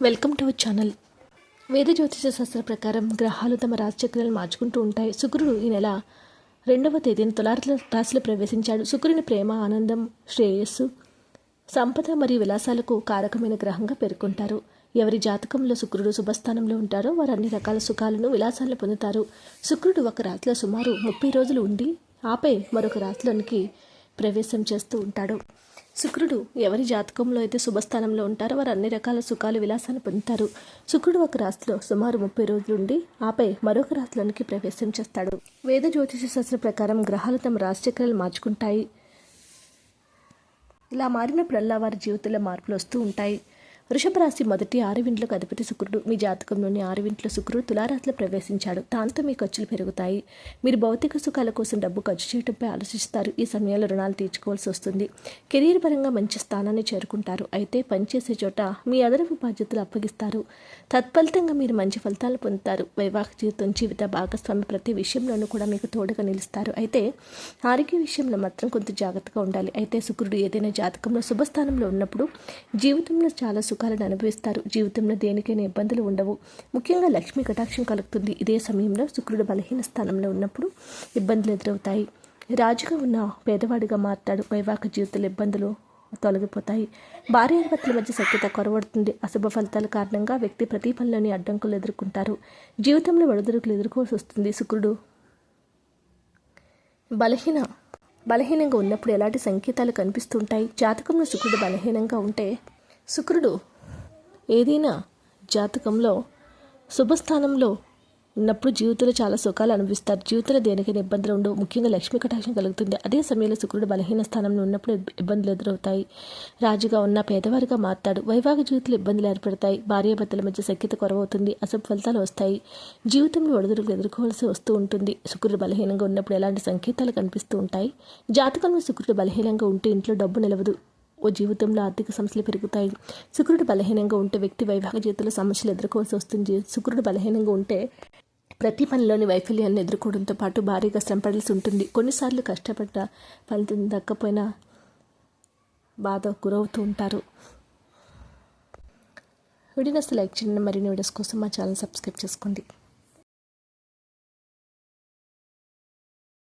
Welcome to our channel వేద జ్యోతిష శాస్త్ర ప్రకారం గ్రహాలు తమ రాశిచక్రాలు మార్చుకుంటూ ఉంటాయి. శుక్రుడు ఈ నెల రెండవ తేదీన తులార రాశిలో ప్రవేశించాడు. శుక్రుని ప్రేమ ఆనందం శ్రేయస్సు సంపద మరియు విలాసాలకు కారకమైన గ్రహంగా పేర్కొంటారు. ఎవరి జాతకంలో శుక్రుడు శుభస్థానంలో ఉంటారో వారు అన్ని రకాల సుఖాలను విలాసాలను పొందుతారు. శుక్రుడు ఒక రాత్రిలో సుమారు ముప్పై రోజులు ఉండి ఆపై మరొక రాత్రిలోనికి ప్రవేశం చేస్తూ ఉంటాడు. శుక్రుడు ఎవరి జాతకంలో అయితే శుభస్థానంలో ఉంటారో వారు అన్ని రకాల సుఖాలు విలాసాన్ని పొందుతారు. శుక్రుడు ఒక రాశిలో సుమారు ముప్పై రోజులు ఉండి ఆపై మరొక రాశిలోనికి ప్రవేశం చేస్తాడు. వేద జ్యోతిష శాస్త్ర ప్రకారం గ్రహాలు తమ రాశిచక్రాలు మార్చుకుంటాయి. ఇలా మారినప్పుడల్లా వారి జీవితంలో మార్పులు వస్తూ ఉంటాయి. వృషభ రాశి మొదటి ఆరువింట్లకు అధిపతి శుక్రుడు. మీ జాతకంలోని ఆరువింట్ల శుక్రుడు తులారాశిలో ప్రవేశించాడు. దాంతో మీ ఖర్చులు పెరుగుతాయి. మీరు భౌతిక సుఖాల కోసం డబ్బు ఖర్చు చేయడంపై ఆలోచిస్తారు. ఈ సమయంలో రుణాలు తీర్చుకోవాల్సి వస్తుంది. కెరీర్ పరంగా మంచి స్థానాన్ని చేరుకుంటారు. అయితే పనిచేసే చోట మీ అదనపు బాధ్యతలు అప్పగిస్తారు. తత్ఫలితంగా మీరు మంచి ఫలితాలు పొందుతారు. వైవాహిక జీవితం జీవిత భాగస్వామి ప్రతి విషయంలోనూ కూడా మీకు తోడుగా నిలుస్తారు. అయితే ఆరోగ్య విషయంలో మాత్రం కొంత జాగ్రత్తగా ఉండాలి. అయితే శుక్రుడు ఏదైనా జాతకంలో శుభస్థానంలో ఉన్నప్పుడు జీవితంలో చాలా సుఖాలను అనుభవిస్తారు. జీవితంలో దేనికైనా ఇబ్బందులు ఉండవు. ముఖ్యంగా లక్ష్మీ కటాక్షం కలుగుతుంది. ఇదే సమయంలో శుక్రుడు బలహీన స్థానంలో ఉన్నప్పుడు ఇబ్బందులు ఎదురవుతాయి. రాజుగా ఉన్న పేదవాడిగా మారుతాడు. వైవాహిక జీవితంలో ఇబ్బందులు తొలగిపోతాయి. భార్యాభర్తల మధ్య సఖ్యత కొరవడుతుంది. అశుభ ఫలితాల కారణంగా వ్యక్తి ప్రతి అడ్డంకులు ఎదుర్కొంటారు. జీవితంలో ఒడిదుడుకులు ఎదుర్కోవాల్సి వస్తుంది. శుక్రుడు బలహీన బలహీనంగా ఉన్నప్పుడు ఎలాంటి సంకేతాలు కనిపిస్తుంటాయి జాతకంలో శుక్రుడు బలహీనంగా ఉంటే శుక్రుడు ఏదైనా జాతకంలో శుభస్థానంలో ఉన్నప్పుడు జీవితంలో చాలా సుఖాలు అనుభవిస్తారు జీవితంలో దేనికైనా ఇబ్బందులు ఉండవు. ముఖ్యంగా లక్ష్మీ కటాక్షం కలుగుతుంది. అదే సమయంలో శుక్రుడు బలహీన స్థానంలో ఉన్నప్పుడు ఇబ్బందులు ఎదురవుతాయి. రాజుగా ఉన్న పేదవారిగా మారుతాడు. వైవాహిక జీవితంలో ఇబ్బందులు ఏర్పడతాయి. భార్యాభర్తల మధ్య సఖ్యత కొరవవుతుంది. అసభ ఫలితాలు వస్తాయి. జీవితంలో ఒడిదుడుకులు ఎదుర్కోవాల్సి వస్తూ ఉంటుంది. శుక్రుడు బలహీనంగా ఉన్నప్పుడు ఎలాంటి సంకేతాలు కనిపిస్తూ ఉంటాయి? జాతకంలో శుక్రుడు బలహీనంగా ఉంటే ఇంట్లో డబ్బు నిలవదు. ఓ జీవితంలో ఆర్థిక సమస్యలు పెరుగుతాయి. శుక్రుడు బలహీనంగా ఉంటే వ్యక్తి వైవాహిక జీవితంలో సమస్యలు ఎదుర్కోవాల్సి వస్తుంది. శుక్రుడు బలహీనంగా ఉంటే ప్రతి పనిలోని వైఫల్యాన్ని ఎదుర్కోవడంతో పాటు భారీగా శ్రమపడాల్సి ఉంటుంది. కొన్నిసార్లు కష్టపడ్డ ఫలితం దక్కపోయినా బాధ గురవుతూ ఉంటారు. వీడియోస్ లైక్ చేయండి. మరిన్ని వీడియోస్ కోసం మా ఛానల్ సబ్స్క్రైబ్ చేసుకోండి.